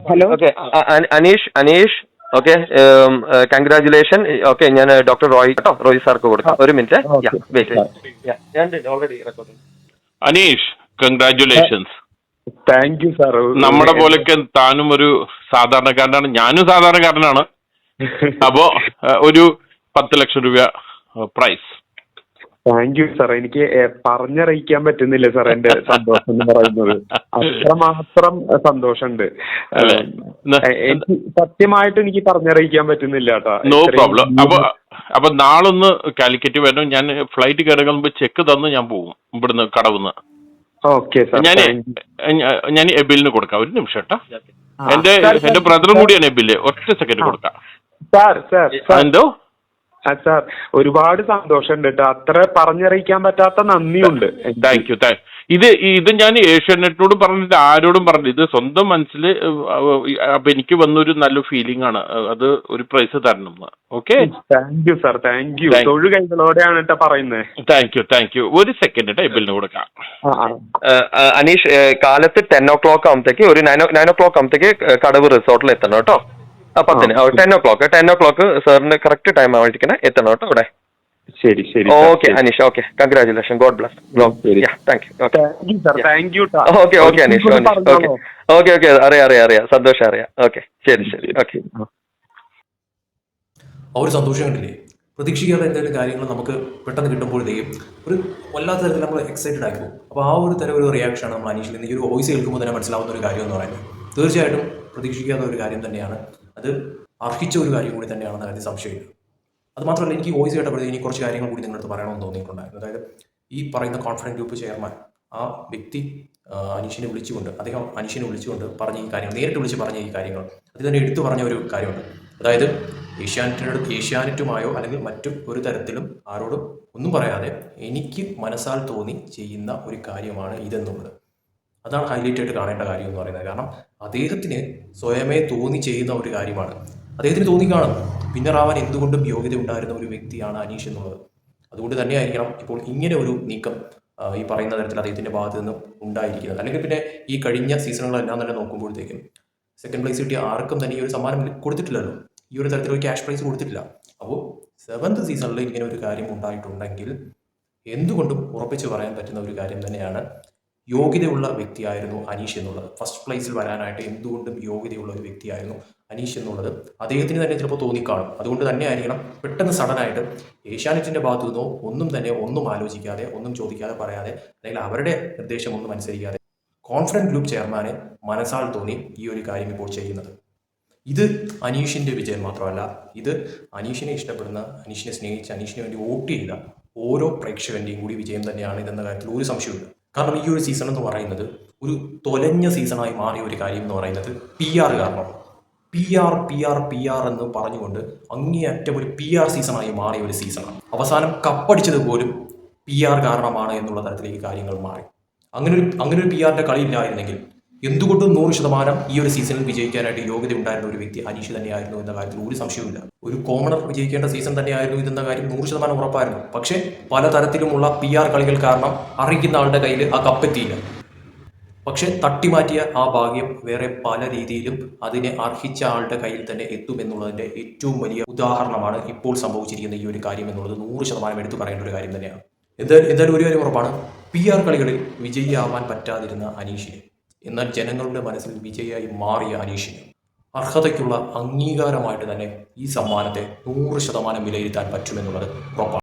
Hello okay Aneesh Aneesh okay congratulation okay ഞാൻ doctor Roy കേട്ടോ റോയ് സാർക്ക് കൊടുക്കാം. ഒരു minute. Already Aneesh congratulations thank you sir നമ്മുടെ പോലൊക്കെ താനും ഒരു സാധാരണക്കാരനാണ്. ഞാനും സാധാരണക്കാരനാണ്. അപ്പോ ഒരു പത്ത് ലക്ഷം രൂപ പ്രൈസ് താങ്ക് യു സാർ എനിക്ക് പറഞ്ഞറിയിക്കാൻ പറ്റുന്നില്ല സാർ എന്റെ സന്തോഷം എന്ന് പറയുന്നത്. അത്രമാത്രം സന്തോഷമുണ്ട്. എനിക്ക് സത്യമായിട്ട് എനിക്ക് പറഞ്ഞറിയിക്കാൻ പറ്റുന്നില്ല കേട്ടോ. നോ പ്രോബ്ലം അപ്പൊ അപ്പൊ നാളൊന്ന് കാലിക്കറ്റ് വരണം. ഞാൻ ഫ്ലൈറ്റ് കയറുക മുമ്പ് ചെക്ക് തന്ന് ഞാൻ പോകും ഇവിടുന്ന് കടവുന്ന്. ഓക്കെ സാർ ഞാൻ. ഞാൻ എബിലിന് കൊടുക്കാം. ഒരു നിമിഷം കേട്ടോ. എന്റെ എന്റെ ബ്രദറും കൂടിയാണ് എബിൽ. ഒറ്റ സെക്കൻഡ് കൊടുക്കാം. സാർ സാർ സാർ എന്തോ? സാർ ഒരുപാട് സന്തോഷമുണ്ട് കേട്ടോ. അത്ര പറഞ്ഞറിയിക്കാൻ പറ്റാത്ത നന്ദിയുണ്ട്. താങ്ക് യു താങ്ക് ഇത് ഇത് ഞാൻ ഏഷ്യാനെറ്റിനോടും പറഞ്ഞിട്ട് ആരോടും പറഞ്ഞില്ല. ഇത് സ്വന്തം മനസ്സിൽ അപ്പൊ എനിക്ക് വന്നൊരു നല്ല ഫീലിംഗ് ആണ്. അത് ഒരു പ്രൈസ് തരണം എന്ന്. Okay thank you sir thank you തൊഴിൽ തൊഴു കൈകളോടെയാണ് കേട്ടോ പറയുന്നത് താങ്ക് യു താങ്ക് യു ഒരു സെക്കൻഡ് കേട്ടോ എബിലിന് കൊടുക്കാം അനീഷ് കാലത്ത് ടെൻ ഓ ക്ലോക്ക് ആകുമ്പത്തേക്ക് ഒരു നയൻ നയൻ ഓ ക്ലോക്ക് ആകുമ്പത്തേക്ക് കടവ് റിസോർട്ടിൽ എത്തണം കേട്ടോ. പത്തിന്. Ten o'clock ten o'clock സാറിന് കറക്റ്റ് ടൈം ആവാണ്ടിരിക്കണേ എത്തണം കേട്ടോ അവിടെ. ശരി ശരി okay. Aneesh. Okay congratulation god bless thank you okay thank you. Okay okay Aneesh okay. Okay okay അറിയാം അറിയാം അറിയാം. സന്തോഷം അറിയാം. ഓക്കെ ശരി ശരി. ഓക്കെ ആ. ഒരു സന്തോഷം കണ്ടില്ലേ? പ്രതീക്ഷിക്കാതെ എന്തെങ്കിലും കാര്യങ്ങൾ നമുക്ക് പെട്ടെന്ന് കിട്ടുമ്പോഴത്തേക്കും ഒരു വല്ലാത്ത തരത്തിൽ നമ്മൾ എക്സൈറ്റഡ് ആക്കും അപ്പോൾ ആ ഒരു തരം ഒരു റിയാക്ഷനാണ് നമ്മൾ അനീഷിൽ നിന്ന് ഈ ഒരു വോയിസ് കേൾക്കുമ്പോൾ തന്നെ മനസ്സിലാവുന്ന ഒരു കാര്യം എന്ന് പറയുന്നത്. തീർച്ചയായിട്ടും പ്രതീക്ഷിക്കാത്ത ഒരു കാര്യം തന്നെയാണ്. അത് അർഹിച്ച ഒരു കാര്യം കൂടി തന്നെയാണെന്ന കാര്യം സംശയമില്ല. അത് മാത്രമല്ല എനിക്ക് വോയിസ് കേട്ടപ്പോഴത്തേക്ക് ഇനി കുറച്ച് കാര്യങ്ങൾ കൂടി നിങ്ങളടുത്ത് പറയണമെന്ന് തോന്നിയിട്ടുണ്ടായിരുന്നു. അതായത് ഈ പറയുന്ന കോൺഫിഡന്റ് ഗ്രൂപ്പ് ചെയർമാൻ ആ വ്യക്തി അനീഷിനെ വിളിച്ചുകൊണ്ട് അദ്ദേഹം അനീഷിനെ വിളിച്ചുകൊണ്ട് പറഞ്ഞ ഈ കാര്യങ്ങൾ നേരിട്ട് വിളിച്ച് പറഞ്ഞ ഈ കാര്യങ്ങൾ അത് തന്നെ എടുത്തു പറഞ്ഞ ഒരു കാര്യമുണ്ട്. അതായത് ഏഷ്യാനെറ്റിനോട് ഏഷ്യാനെറ്റുമായോ അല്ലെങ്കിൽ മറ്റു ഒരു തരത്തിലും ആരോടും ഒന്നും പറയാതെ എനിക്ക് മനസ്സാൽ തോന്നി ചെയ്യുന്ന ഒരു കാര്യമാണ് ഇതെന്നുള്ളത്. അതാണ് ഹൈലൈറ്റ് ആയിട്ട് കാണേണ്ട കാര്യം എന്ന് പറയുന്നത്. കാരണം അദ്ദേഹത്തിന് സ്വയമേ തോന്നി ചെയ്യുന്ന ഒരു കാര്യമാണ്. അദ്ദേഹത്തിന് തോന്നി കാണും. വിന്നറാവാൻ എന്തുകൊണ്ടും യോഗ്യത ഉണ്ടായിരുന്ന ഒരു വ്യക്തിയാണ് അനീഷ് എന്നുള്ളത്. അതുകൊണ്ട് തന്നെയായിരിക്കണം ഇപ്പോൾ ഇങ്ങനെ ഒരു നീക്കം ഈ പറയുന്ന തരത്തിൽ അദ്ദേഹത്തിന്റെ ഭാഗത്ത് നിന്ന് ഉണ്ടായിരിക്കുന്നത്. അല്ലെങ്കിൽ പിന്നെ ഈ കഴിഞ്ഞ സീസണുകളെല്ലാം തന്നെ നോക്കുമ്പോഴത്തേക്കും സെക്കൻഡ് പ്ലേസ് കിട്ടിയ ആർക്കും തന്നെ ഈ ഒരു സമ്മാനം കൊടുത്തിട്ടില്ലല്ലോ. ഈ ഒരു തരത്തിലൊരു ക്യാഷ് പ്രൈസ് കൊടുത്തിട്ടില്ല. അപ്പോൾ സെവൻത് സീസണിൽ ഇങ്ങനെ ഒരു കാര്യം ഉണ്ടായിട്ടുണ്ടെങ്കിൽ എന്തുകൊണ്ടും ഉറപ്പിച്ച് പറയാൻ പറ്റുന്ന ഒരു കാര്യം തന്നെയാണ് യോഗ്യതയുള്ള വ്യക്തിയായിരുന്നു അനീഷ് എന്നുള്ളത്. ഫസ്റ്റ് പ്ലേസിൽ വരാനായിട്ട് എന്തുകൊണ്ടും യോഗ്യതയുള്ള ഒരു വ്യക്തിയായിരുന്നു അനീഷ് എന്നുള്ളത്. അദ്ദേഹത്തിന് തന്നെ ചിലപ്പോൾ തോന്നിക്കാണും. അതുകൊണ്ട് തന്നെ ആയിരിക്കണം പെട്ടെന്ന് സഡനായിട്ട് ഏഷ്യാനെറ്റിന്റെ ഭാഗത്തു നിന്നോ ഒന്നും തന്നെ ഒന്നും ആലോചിക്കാതെ ഒന്നും ചോദിക്കാതെ പറയാതെ അല്ലെങ്കിൽ അവരുടെ നിർദ്ദേശം ഒന്നും അനുസരിക്കാതെ കോൺഫിഡന്റ് ഗ്രൂപ്പ് ചെയർമാന് മനസ്സാൽ തോന്നി ഈ ഒരു കാര്യം ഇപ്പോൾ ചെയ്യുന്നത്. ഇത് അനീഷിന്റെ വിജയം മാത്രമല്ല ഇത് അനീഷിനെ ഇഷ്ടപ്പെടുന്ന അനീഷിനെ സ്നേഹിച്ച് അനീഷിന് വേണ്ടി വോട്ട് ചെയ്ത ഓരോ പ്രേക്ഷകന്റെയും കൂടി വിജയം തന്നെയാണ് ഇതെന്ന കാര്യത്തിൽ ഒരു സംശയമില്ല കാരണം ഈ ഒരു സീസൺ എന്ന് പറയുന്നത് ഒരു തൊലഞ്ഞ സീസണായി മാറിയ ഒരു കാര്യം എന്ന് പറയുന്നത് പി ആർ കാരണം P R P R P R എന്ന് പറഞ്ഞുകൊണ്ട് അങ്ങേയറ്റം ഒരു പി ആർ സീസണായി മാറിയ ഒരു സീസണാണ് അവസാനം കപ്പടിച്ചത് പോലും പി ആർ കാരണമാണ് എന്നുള്ള തരത്തിലേക്ക് കാര്യങ്ങൾ മാറി. അങ്ങനെ ഒരു അങ്ങനെ ഒരു പി ആറിന്റെ കളി ഇല്ലായിരുന്നെങ്കിൽ എന്തുകൊണ്ടും നൂറ് ശതമാനം ഈ ഒരു സീസണിൽ വിജയിക്കാനായിട്ട് യോഗ്യത ഉണ്ടായിരുന്ന ഒരു വ്യക്തി അനീഷ് തന്നെയായിരുന്നു എന്ന കാര്യത്തിൽ ഒരു സംശയവുമില്ല. ഒരു കോമണർ വിജയിക്കേണ്ട സീസൺ തന്നെയായിരുന്നു ഇതെന്ന കാര്യം നൂറ് ശതമാനം ഉറപ്പായിരുന്നു. പക്ഷേ പലതരത്തിലുമുള്ള പി ആർ കളികൾ കാരണം അറിയിക്കുന്ന ആളുടെ കയ്യിൽ ആ കപ്പെത്തിയില്ല പക്ഷെ തട്ടിമാറ്റിയ ആ ഭാഗ്യം വേറെ പല രീതിയിലും അതിനെ അർഹിച്ച ആളുടെ കയ്യിൽ തന്നെ എത്തുമെന്നുള്ളതിന്റെ ഏറ്റവും വലിയ ഉദാഹരണമാണ് ഇപ്പോൾ സംഭവിച്ചിരിക്കുന്ന ഈ ഒരു കാര്യം എന്നുള്ളത് നൂറ് ശതമാനം എടുത്തു പറയേണ്ട ഒരു കാര്യം തന്നെയാണ്. എന്തായാലും എന്തായാലും ഒരു കാര്യം ഉറപ്പാണ്. പി ആർ കളികളിൽ വിജയിയാവാൻ പറ്റാതിരുന്ന അനീഷിനെ എന്നാൽ ജനങ്ങളുടെ മനസ്സിൽ വിജയായി മാറിയ അനീഷിന് അർഹതയ്ക്കുള്ള അംഗീകാരമായിട്ട് തന്നെ ഈ സമ്മാനത്തെ നൂറ് ശതമാനം വിലയിരുത്താൻ പറ്റുമെന്നുള്ളത് ഉറപ്പാണ്.